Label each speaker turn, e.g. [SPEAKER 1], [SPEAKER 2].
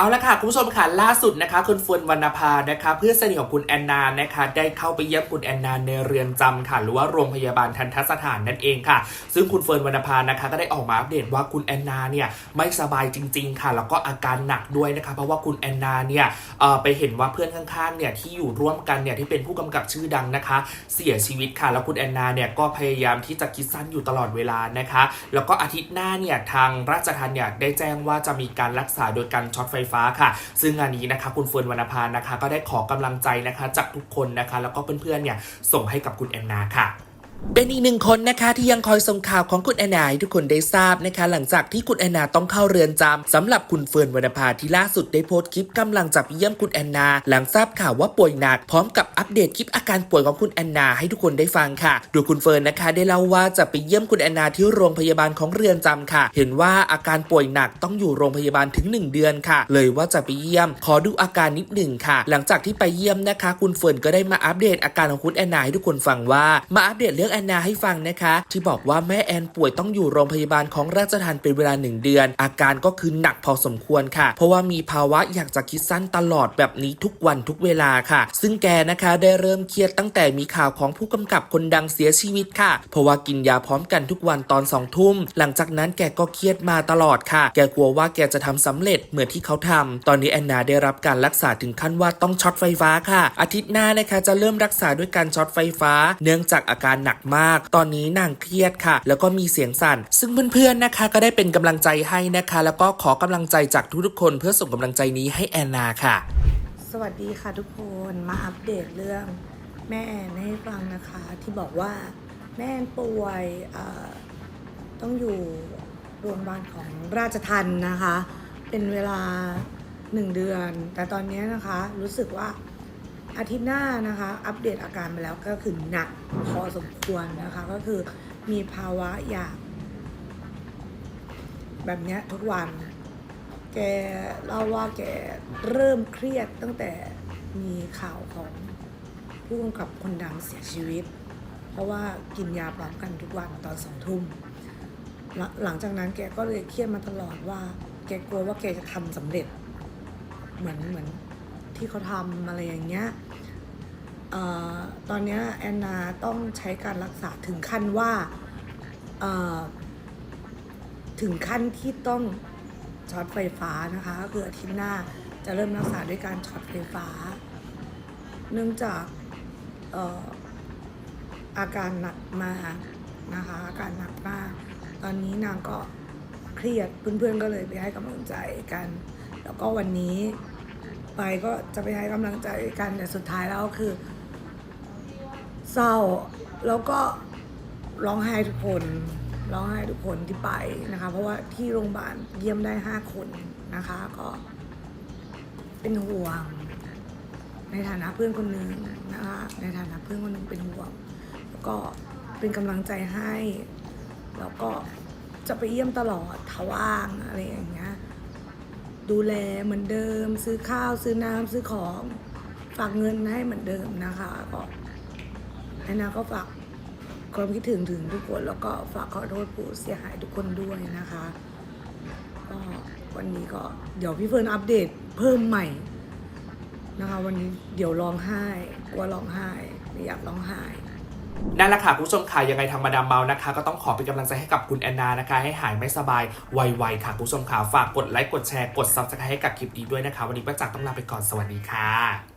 [SPEAKER 1] เอาละค่ะ คุณผู้ชมค่ะล่าสุดนะคะ คุณเฟิร์นวรรณภานะคะ เพื่อนสนิทของคุณแอนนานะคะ ได้เข้าไปเยี่ยมคุณแอนนาในเรือนจำค่ะ หรือว่าโรงพยาบาลทันทสถานนั่นเองค่ะ ซึ่งคุณเฟิร์นวรรณภานะคะ ก็ได้ออกมาอัปเดตว่าคุณแอนนาเนี่ยไม่สบายจริง ๆ ค่ะ แล้วก็อาการหนักด้วยนะคะ เพราะว่าคุณแอนนาเนี่ยไปเห็นว่าเพื่อนข้างๆเนี่ยที่อยู่ร่วมกันเนี่ยที่เป็นผู้กำกับชื่อดังนะคะ เสียชีวิตค่ะ แล้วคุณแอนนาเนี่ยก็พยายามที่จะคิดสั้นอยู่ตลอดเวลานะคะ แล้วก็อาทิตย์หน้าเนี่ยทางราชทัณฑ์เนี่ยได้แจ้งว่าจะมีการรักษาโดยการช็อตไฟฟ้าค่ะ ซึ่งงานนี้นะคะ คุณเฟิร์นวรรณพานะคะ ก็ได้ขอกำลังใจนะคะ จากทุกคนนะคะ แล้วก็เพื่อนๆเนี่ยส่งให้กับคุณแอนนาค่ะ เป็นอีกหนึ่งคนนะคะที่ยังคอยส่งข่าวของคุณแอนนาให้ทุกคนได้ทราบนะคะ หลังจากที่คุณแอนนาต้องเข้าเรือนจำสำหรับคุณเฟิร์นวรรณภาที่ล่าสุดได้โพสต์คลิปกำลังจะไปเยี่ยมคุณแอนนา หลังทราบข่าวว่าป่วยหนักพร้อมกับอัปเดตคลิปอาการป่วยของคุณแอนนาให้ทุกคนได้ฟังค่ะ โดยคุณเฟิร์นนะคะ ได้เล่าว่าจะไปเยี่ยมคุณแอนนาที่โรงพยาบาลของเรือนจำค่ะ เห็นว่าอาการป่วยหนักต้องอยู่โรงพยาบาลถึง 1 เดือนค่ะ เลยว่าจะไปเยี่ยม ขอดูอาการนิดหนึ่งค่ะ หลังจากที่ไปเยี่ยมนะคะ คุณเฟิร์นก็ได้มาอัปเดตอาการของคุณแอนนาให้ทุกคนฟังว่ามาอัปเดตเรื่องแอนนาให้ฟังนะคะ ที่บอกว่าแม่แอนป่วยต้องอยู่โรงพยาบาลของราชทัณฑ์เป็นเวลา1เดือน อาการก็คือหนักพอสมควรค่ะ เพราะว่ามีภาวะอยากจะคิดสั้นตลอดแบบนี้ทุกวันทุกเวลาค่ะ ซึ่งแกนะคะได้เริ่มเครียดตั้งแต่มีข่าวของผู้กำกับคนดังเสียชีวิตค่ะ เพราะว่ากินยาพร้อมกันทุกวันตอนสองทุ่ม หลังจากนั้นแกก็เครียดมาตลอดค่ะ แกกลัวว่าแกจะทำสำเร็จเหมือนที่เขาทำตอนนี้แอนนาได้รับการรักษาถึงขั้นว่าต้องช็อตไฟฟ้าค่ะ อาทิตย์หน้านะคะจะเริ่มรักษาด้วยการช็อตไฟฟ้า เนื่องจากอาการหนักมาก ตอนนี้นางเครียดค่ะ แล้วก็มีเสียงสั่น ซึ่งเพื่อนๆนะคะ ก็ได้เป็นกำลังใจให้นะคะ แล้วก็ขอกำลังใจจากทุกๆคน เพื่อส่งกำลังใจนี้ให้แอนนาค่ะ
[SPEAKER 2] สวัสดีค่ะทุกคนมาอัปเดตเรื่องแม่แอนให้ฟังนะคะ ที่บอกว่าแม่แอนป่วยต้องอยู่โรงพยาบาลของราชทันนะคะ เป็นเวลาหนึ่งเดือน แต่ตอนนี้นะคะรู้สึกว่า อาทิตย์หน้านะคะ อัปเดตอาการมาแล้วก็คือหนักพอสมควรนะคะ ก็คือมีภาวะอยากแบบเนี้ยทุกวัน แกเล่าว่าแกเริ่มเครียดตั้งแต่มีข่าวของผู้กำกับคนดังเสียชีวิต เพราะว่ากินยาพร้อมกันทุกวันตอนสองทุ่ม หลหลังจากนั้นแกก็เลยเครียดมาตลอดว่า แกกลัวว่าแกจะทำสำเร็จ เหมือนเหมือน ที่เขาทำอะไรอย่างเงี้ยออตอนนี้แอนนาต้องใช้การรักษาถึงขั้นว่าถึงขั้นที่ต้องช็อตไฟฟ้านะคะก็คืออาทิตย์หน้าจะเริ่มรักษาด้วยการช็อตไฟฟ้า เนื่องจากอออาการหนักมากนะคะอาการหนักมาก ตอนนี้นางก็เครียดเพื่อนๆก็เลยไปให้กำลังใจกัน แล้วก็วันนี้ ไปก็จะไปให้กำลังใจกันแต่สุดท้ายแล้วคือ เศร้าแล้วก็ร้องไห้ทุกคนร้องไห้ทุกคนที่ไปนะคะ เพราะว่าที่โรงพยาบาลเยี่ยมได้ห้าคนนะคะ ก็เป็นห่วง ในฐานะเพื่อนคนหนึ่งนะคะในฐานะเพื่อนคนหนึ่งเป็นห่วง แล้วก็เป็นกำลังใจให้ แล้วก็จะไปเยี่ยมตลอดถ้าว่างอะไรอย่างเงี้ย ดูแลเหมือนเดิม ซื้อข้าวซื้อน้ำซื้อของฝากเงินให้เหมือนเดิมนะคะก็แอนนาก็ฝากความคิดถึงถึงทุกคน แล้วก็ฝากขอโทษผู้เสียหายทุกคนด้วยนะคะก็วันนี้ก็เดี๋ยวพี่เฟิร์นอัปเดตเพิ่มใหม่นะคะ วันนี้เดี๋ยวร้องไห้กลัวร้องไห้ไม่อยากร้องไห้
[SPEAKER 1] นั่นแหละค่ะคุณผู้ชมค่ะยังไงทางมาดามเมานะคะ ก็ต้องขอเป็นกำลังใจให้กับคุณแอนนานะคะ ให้หายไม่สบายไวๆค่ะคุณผู้ชมค่ะฝากกดไลค์กดแชร์กดซับสไครต์ให้กับคลิปนี้ด้วยนะคะ วันนี้ประจักษ์ต้องลาไปก่อนสวัสดีค่ะ